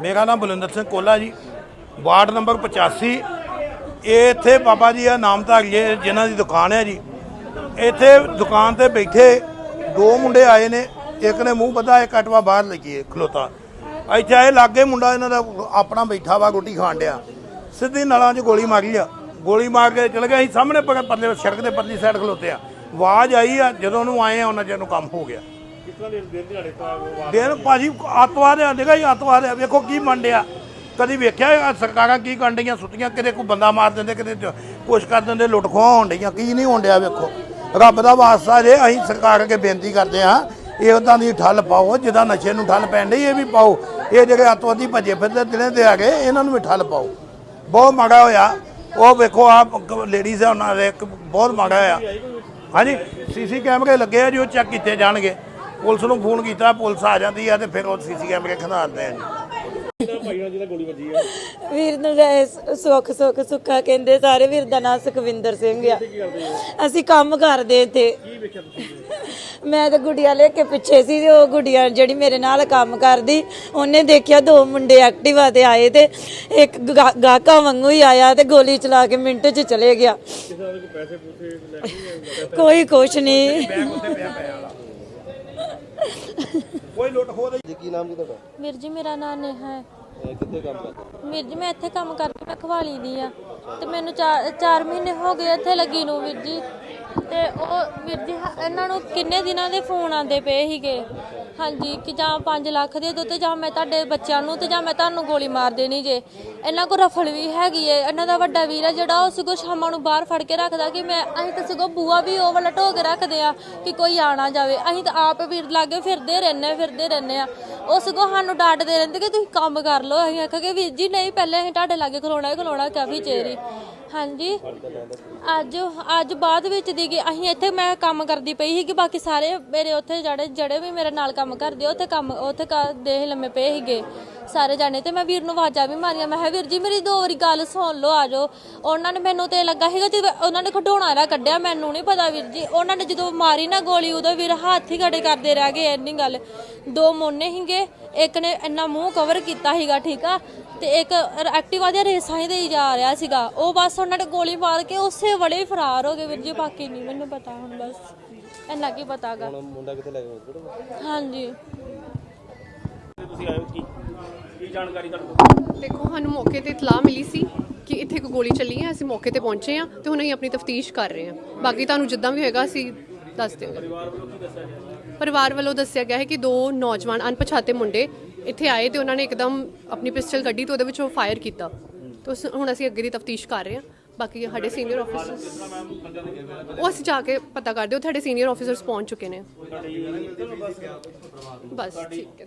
ਮੇਰਾ ਨਾਮ ਬਲਵਿੰਦਰ ਸਿੰਘ ਕੋਲਾ ਜੀ। ਵਾਰਡ ਨੰਬਰ 85 ਇਹ ਇੱਥੇ ਬਾਬਾ ਜੀ ਆ ਨਾਮਧਾਰੀ ਹੈ, ਜਿਨ੍ਹਾਂ ਦੀ ਦੁਕਾਨ ਹੈ ਜੀ। ਇੱਥੇ ਦੁਕਾਨ ਤੇ ਬੈਠੇ ਦੋ ਮੁੰਡੇ ਆਏ ਨੇ। ਇੱਕ ਨੇ ਮੂੰਹ ਬੱਧਾ ਇੱਕ ਅਟਵਾ ਬਾਹਰ ਲੱਗੀ ਖਲੋਤਾ। ਇੱਥੇ ਆਏ ਲਾਗੇ ਮੁੰਡਾ ਇਹਨਾਂ ਦਾ ਆਪਣਾ ਬੈਠਾ ਵਾ ਰੋਟੀ ਖਾਣ ਡਿਆ। ਸਿੱਧੀ ਨਲਾਂ 'ਚ ਗੋਲੀ ਮਾਰੀ ਆ। ਗੋਲੀ ਮਾਰ ਕੇ ਚਲ ਗਿਆ ਅਸੀਂ ਸਾਹਮਣੇ ਪ- ਪਰਲੇ ਸੜਕ ਦੇ ਪਰਲੀ ਸਾਈਡ ਖਲੋਤੇ ਆ। ਆਵਾਜ਼ ਆਈ ਆ ਜਦੋਂ ਉਹਨੂੰ ਆਏ ਆ ਉਹਨਾਂ ਚਿਰ ਨੂੰ ਕੰਮ ਹੋ ਗਿਆ। ਦਿਨ ਭਾਜੀ ਆਤਵਾਦ ਆ ਦੇਖਾ ਜੀ ਆਤਵਾਦ ਆ ਵੇਖੋ ਕੀ ਮੰਡਿਆ ਕਦੀ ਵੇਖਿਆ ਇਹ ਸਰਕਾਰਾਂ ਕੀ ਕਰਨ ਡਈਆਂ ਸੁੱਤੀਆਂ ਕਿਤੇ ਕੋਈ ਬੰਦਾ ਮਾਰ ਦਿੰਦੇ ਕਿਤੇ ਕੁਛ ਕਰ ਦਿੰਦੇ ਲੁੱਟ ਖੋਹ ਹੋਣ ਡਈਆਂ। ਕੀ ਨਹੀਂ ਹੋਣ ਡਿਆ ਵੇਖੋ। ਰੱਬ ਦਾ ਵਾਸਤਾ ਜੇ ਅਸੀਂ ਸਰਕਾਰ ਅੱਗੇ ਬੇਨਤੀ ਕਰਦੇ ਹਾਂ ਇਹ ਉਹਨਾਂ ਦੀ ਠੱਲ ਪਾਓ ਜਿੱਦਾਂ ਨਸ਼ੇ ਨੂੰ ਠੱਲ ਪੈਣ ਡਈ ਇਹ ਵੀ ਪਾਓ। ਇਹ ਜਿਹੜੇ ਅੱਤਵਾਦੀ ਭੱਜੇ ਫਿਰਦੇ ਦਿਨੇ ਤੇ ਆ ਗਏ ਇਹਨਾਂ ਨੂੰ ਵੀ ਠੱਲ ਪਾਓ। ਬਹੁਤ ਮਾੜਾ ਹੋਇਆ। ਉਹ ਵੇਖੋ ਆ ਲੇਡੀਜ਼ ਆ ਉਹਨਾਂ ਦੇ ਇੱਕ ਬਹੁਤ ਮਾੜਾ ਹੋਇਆ। ਹਾਂਜੀ ਸੀਸੀ ਕੈਮਰੇ ਲੱਗੇ ਆ ਜੀ ਉਹ ਚੈੱਕ ਕੀਤੇ ਜਾਣਗੇ। ਪੁਲਿਸ ਨੂੰ ਫੋਨ ਕੀਤਾ, ਪੁਲਿਸ ਆ ਜਾਂਦੀ ਆ ਤੇ ਫਿਰ ਉਹ ਸੀਸੀ ਕੈਮਰੇ ਖੰਗਾਲਦੇ ਆ ਜੀ। ਵੀਰ ਨੂੰ ਰਹਿ ਸੁੱਖ ਸੁੱਖ, ਸੁੱਖਾ ਕਹਿੰਦੇ ਸਾਰੇ ਵੀਰ ਦਾ ਨਾਂ ਸੁਖਵਿੰਦਰ ਸਿੰਘ ਆ। ਅਸੀਂ ਕੰਮ ਕਰਦੇ ਇੱਥੇ। ਮੈਂ ਤਾਂ ਗੁੜੀਆ ਲੈ ਕੇ ਪਿੱਛੇ ਸੀ ਤੇ ਉਹ ਗੁੜੀਆ ਜਿਹੜੀ ਮੇਰੇ ਨਾਲ ਕੰਮ ਕਰਦੀ, ਉਹਨੇ ਦੇਖਿਆ ਦੋ ਮੁੰਡੇ ਐਕਟਿਵਾ ਤੇ ਆਏ ਤੇ ਇੱਕ ਗਾ- ਗਾਹਕਾਂ ਵਾਂਗੂ ਹੀ ਆਇਆ ਤੇ ਗੋਲੀ ਚਲਾ ਕੇ ਮਿੰਟ 'ਚ ਚਲੇ ਗਿਆ। ਕੋਈ ਕੁਛ ਨਹੀਂ। ਕੋਈ ਲੁੱਟ ਖੋਹ ਜੀ ਕੀ ਨਾਮ ਜੀ ਤੁਹਾਡਾ? ਵੀਰ ਜੀ ਮੇਰਾ ਨਾਮ ਨੇਹਾ ਹੈ। ਇਹ ਕਿੱਥੇ ਕੰਮ ਕਰਦੇ? ਵੀਰ ਜੀ ਮੈਂ ਇੱਥੇ ਕੰਮ ਕਰਦੀ ਮੈਂ ਖਵਾਲੀ ਦੀ ਆ। ਤੇ ਮੈਨੂੰ 4 ਮਹੀਨੇ ਹੋ ਗਏ ਇੱਥੇ ਲੱਗੀ ਨੂੰ ਵੀਰ ਜੀ। ਤੇ ਉਹ ਵੀਰ ਜੀ, ਹ- ਇਹਨਾਂ ਨੂੰ ਕਿੰਨੇ ਦਿਨਾਂ ਦੇ ਫੋਨ ਆਉਂਦੇ ਪਏ ਸੀਗੇ? ਹਾਂਜੀ, ਕਿ ਜਾਂ 5 ਲੱਖ ਦੇ ਦਿਓ ਤੇ ਜਾਂ ਮੈਂ ਤੁਹਾਡੇ ਬੱਚਿਆਂ ਨੂੰ ਤੇ ਜਾਂ ਮੈਂ ਤੁਹਾਨੂੰ ਗੋਲੀ ਮਾਰ ਦੇਣੀ ਜੇ। ਇਹਨਾਂ ਕੋਲ ਰਫਲ ਵੀ ਹੈਗੀ ਏ। ਇਹਨਾਂ ਦਾ ਵੱਡਾ ਵੀਰ ਹੈ ਜਿਹੜਾ ਉਹ ਸਗੋਂ ਸ਼ਾਮਾਂ ਨੂੰ ਬਾਹਰ ਫੜ ਕੇ ਰੱਖਦਾ ਕਿ ਮੈਂ, ਅਸੀਂ ਤਾਂ ਸਗੋਂ ਬੂਆ ਵੀ ਉਹ ਵਾਲਾ ਢੋ ਕੇ ਰੱਖਦੇ ਆ ਕਿ ਕੋਈ ਆਣਾ ਜਾਵੇ। ਅਸੀਂ ਤਾਂ ਆਪ ਵੀਰ ਲਾਗੇ ਫਿਰਦੇ ਰਹਿੰਦੇ ਫਿਰਦੇ ਰਹਿੰਦੇ ਆ। ਉਹ ਸਗੋਂ ਸਾਨੂੰ ਡਾਂਟਦੇ ਰਹਿੰਦੇ ਕਿ ਤੁਸੀਂ ਕੰਮ ਕਰ ਲਓ। ਅਸੀਂ ਆਖਾਂਗੇ ਵੀਰ ਜੀ, ਨਹੀਂ, ਪਹਿਲੇ ਅਸੀਂ ਤੁਹਾਡੇ ਲਾਗੇ ਖਲੋਣਾ ਹੀ ਖਲੋਣਾ ਕਾਫੀ ਚੇਰੀ ਹਾਂਜੀ। ਅੱਜ ਅੱਜ ਬਾਅਦ ਵਿੱਚ ਦੀ ਗਈ। ਅਸੀਂ ਇੱਥੇ ਮੈਂ ਕੰਮ ਕਰਦੀ ਪਈ ਸੀ ਕਿ ਬਾਕੀ ਸਾਰੇ ਮੇਰੇ ਉੱਥੇ ਜਿਹੜੇ ਜਿਹੜੇ ਵੀ ਮੇਰੇ ਨਾਲ ਕੰਮ ਕਰਦੇ, ਉੱਥੇ ਕੰਮ, ਉੱਥੇ ਕਰਦੇ ਲੰਮੇ ਪਏ ਸੀਗੇ। ਸਾਰੇ ਜਾਣੇ ਤੇ ਮੈਂ ਵੀਰ ਨੂੰ ਆਵਾਜ਼ਾਂ ਵੀ ਮਾਰੀਆਂ ਮੈਂ ਕਿਹਾ ਵੀਰ ਜੀ ਮੇਰੀ ਦੋ ਵਾਰੀ ਗੱਲ ਸੁਣ ਲਓ ਆ ਜਾਓ। ਉਹਨਾਂ ਨੇ ਮੈਨੂੰ ਤੇ ਲੱਗਾ ਸੀਗਾ ਜਿਵੇਂ ਉਹਨਾਂ ਨੇ ਖਡੋਣਾ ਰਾ ਕੱਢਿਆ ਮੈਨੂੰ ਨਹੀਂ ਪਤਾ ਵੀਰ ਜੀ। ਉਹਨਾਂ ਨੇ ਜਦੋਂ ਮਾਰੀ ਨਾ ਗੋਲੀ ਉਦੋਂ ਵੀਰ ਹੱਥ ਹੀ ਖੜੇ ਕਰਦੇ ਰਹਿ ਗਏ ਇੰਨੀ ਗੱਲ। ਦੋ ਮੋਨੇ ਹੀਗੇ ਇੱਕ ਨੇ ਇੰਨਾ ਮੂੰਹ ਕਵਰ ਕੀਤਾ ਸੀਗਾ ਠੀਕ ਆ? ਤੇ ਇੱਕ ਐਕਟਿਵਾ ਦੇ ਰੇਸਾਂ ਹੀ ਦੇਈ ਜਾ ਰਿਹਾ ਸੀਗਾ। ਉਹ ਬਸ ਉਹਨਾਂ ਨੇ ਗੋਲੀ ਮਾਰ ਕੇ ਉਸੇ ਵੇਲੇ ਫਰਾਰ ਹੋ ਗਏ ਵੀਰ ਜੀ ਬਾਕੀ ਨਹੀਂ ਮੈਨੂੰ ਪਤਾ ਹੁਣ ਬਸ। ਇੰਨਾ ਕੀ ਪਤਾਗਾ। ਹੁਣ ਮੁੰਡਾ ਕਿੱਥੇ ਲੈ ਗਿਆ ਹਸਪੀਟਲ ਹਾਂਜੀ ਦੇਖੋ ਸਾਨੂੰ ਮੌਕੇ ਤੇ ਇਤਲਾਹ ਮਿਲੀ ਸੀ ਕਿ ਇੱਥੇ ਇੱਕ ਗੋਲੀ ਚੱਲੀ ਹੈ ਅਸੀਂ ਮੌਕੇ ਤੇ ਪਹੁੰਚੇ ਹਾਂ ਤੇ ਹੁਣ ਅਸੀਂ ਆਪਣੀ ਤਫਤੀਸ਼ ਕਰ ਰਹੇ ਹਾਂ। ਬਾਕੀ ਤੁਹਾਨੂੰ ਜਿੱਦਾਂ ਵੀ ਹੋਏਗਾ ਅਸੀਂ ਦੱਸ ਦਿਆਂਗੇ। ਪਰਿਵਾਰ ਵੱਲੋਂ ਦੱਸਿਆ ਗਿਆ? ਹੈ ਕਿ ਦੋ ਨੌਜਵਾਨ ਅਣਪਛਾਤੇ ਮੁੰਡੇ ਇੱਥੇ ਆਏ ਤੇ ਉਹਨਾਂ ਨੇ ਇੱਕਦਮ ਆਪਣੀ ਪਿਸਟਲ ਕੱਢੀ ਤੇ ਉਹਦੇ ਵਿੱਚੋਂ ਫਾਇਰ ਕੀਤਾ। ਤੇ ਉਸ- ਹੁਣ ਅਸੀਂ ਅੱਗੇ ਦੀ ਤਫਤੀਸ਼ ਕਰ ਰਹੇ ਹਾਂ। ਬਾਕੀ ਸਾਡੇ ਸੀਨੀਅਰ ਆਫੀਸਰਸ ਉਹ ਅਸੀਂ ਜਾ ਕੇ ਪਤਾ ਕਰਦੇ ਹਾਂ ਸਾਡੇ ਸੀਨੀਅਰ ਆਫੀਸਰਸ ਪਹੁੰਚ ਚੁੱਕੇ ਨੇ। ਬਸ ਠੀਕ ਹੈ।